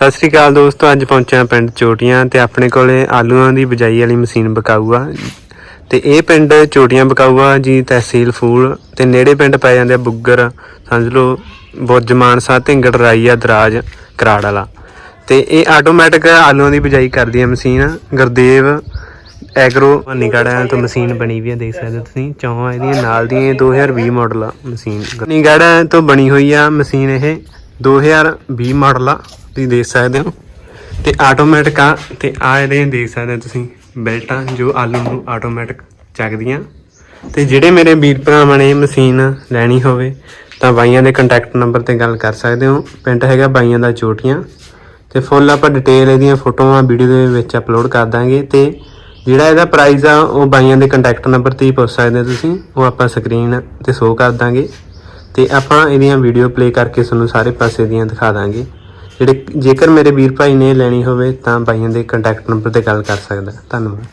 ਸਤਿ ਸ੍ਰੀ ਅਕਾਲ ਦੋਸਤੋ, ਅੱਜ ਪਹੁੰਚਿਆ ਪਿੰਡ ਚੋਟੀਆਂ ਤੇ ਆਪਣੇ ਕੋਲੇ ਆਲੂਆਂ ਦੀ ਬਜਾਈ ਵਾਲੀ ਮਸ਼ੀਨ ਬਕਾਊਆ। ਆ ਤੇ ਇਹ ਪਿੰਡ ਚੋਟੀਆਂ ਬਕਾਊਆ, ਜੀ ਤਹਿਸੀਲ ਫੂਲ, ਤੇ ਨੇੜੇ ਪਿੰਡ ਪੈ ਜਾਂਦੇ ਆ ਬੁੱਗਰ, ਸਮਝ ਲਓ ਬੁੱਜ ਮਾਨਸਾ, ਢਿੰਗੜ, ਰਾਈਆ, ਦਰਾਜ, ਕਰਾੜ ਵਾਲਾ। ਤੇ ਇਹ ਆਟੋਮੈਟਿਕ ਆਲੂਆਂ ਦੀ ਬਜਾਈ ਕਰਦੀ ਹੈ ਮਸ਼ੀਨ, ਗੁਰਦੇਵ, ਐਗਰੋ ਨਿਗੜਾਂ ਤੋਂ ਮਸ਼ੀਨ ਬਣੀ ਵੀ ਆ, ਦੇਖ ਸਕਦੇ ਹੋ ਤੁਸੀਂ, ਚੌਹਾਂ ਇਹਦੀਆਂ, ਨਾਲ ਦੀਆਂ ਇਹ 2020 ਮਾਡਲ ਆ ਮਸ਼ੀਨ। ਨਿਗੜਾਂ ਤੋਂ ਬਣੀ ਹੋਈ ਆ ਮਸ਼ੀਨ ਇਹ 2020 ਮਾਡਲ ਆ। ਤੁਸੀਂ ਦੇਖ ਸਕਦੇ ਹੋ। ਤੇ ਆਟੋਮੈਟਿਕ ਆ, ਤੇ ਆ ਇਹਦੇ ਦੇਖ ਸਕਦੇ ਹੋ ਤੁਸੀਂ, ਬੈਲਟਾਂ ਜੋ ਆਲੂ ਨੂੰ ਆਟੋਮੈਟਿਕ ਚੱਕਦੀਆਂ। ਤੇ ਜਿਹੜੇ ਮੇਰੇ ਵੀਰ ਭਰਾਵਾਂ ਨੇ ਮਸ਼ੀਨ ਲੈਣੀ ਹੋਵੇ, ਤਾਂ ਬਾਈਆਂ ਦੇ ਕੰਟੈਕਟ ਨੰਬਰ ਤੇ ਗੱਲ ਕਰ ਸਕਦੇ ਹੋ। ਪਿੰਡ ਹੈਗਾ ਬਾਈਆਂ ਦਾ ਚੋਟੀਆਂ। ਤੇ ਫੁੱਲ ਆਪਾਂ ਡਿਟੇਲ ਇਹਦੀਆਂ ਫੋਟੋਆਂ ਵੀਡੀਓ ਦੇ ਵਿੱਚ ਅਪਲੋਡ ਕਰ ਦਾਂਗੇ। ਤੇ ਜਿਹੜਾ ਇਹਦਾ ਪ੍ਰਾਈਸ ਆ, ਉਹ ਬਾਈਆਂ ਦੇ ਕੰਟੈਕਟ ਨੰਬਰ ਤੇ ਹੀ ਪੁੱਛ ਸਕਦੇ ਹੋ ਤੁਸੀਂ। ਉਹ ਆਪਾਂ ਸਕਰੀਨ ਤੇ ਸ਼ੋ ਕਰ ਦਾਂਗੇ। ਤੇ ਆਪਾਂ ਇਹਦੀਆਂ ਵੀਡੀਓ ਪਲੇ ਕਰਕੇ ਤੁਹਾਨੂੰ ਸਾਰੇ ਪਾਸੇ ਦੀਆਂ ਦਿਖਾ ਦਾਂਗੇ। ਜਿਹੜੇ ਜੇਕਰ ਮੇਰੇ ਵੀਰ ਭਾਈ ਨੇ ਲੈਣੀ ਹੋਵੇ ਤਾਂ ਬਾਈਆਂ ਦੇ ਕੰਟੈਕਟ ਨੰਬਰ ਤੇ ਗੱਲ ਕਰ ਸਕਦਾ। ਧੰਨਵਾਦ।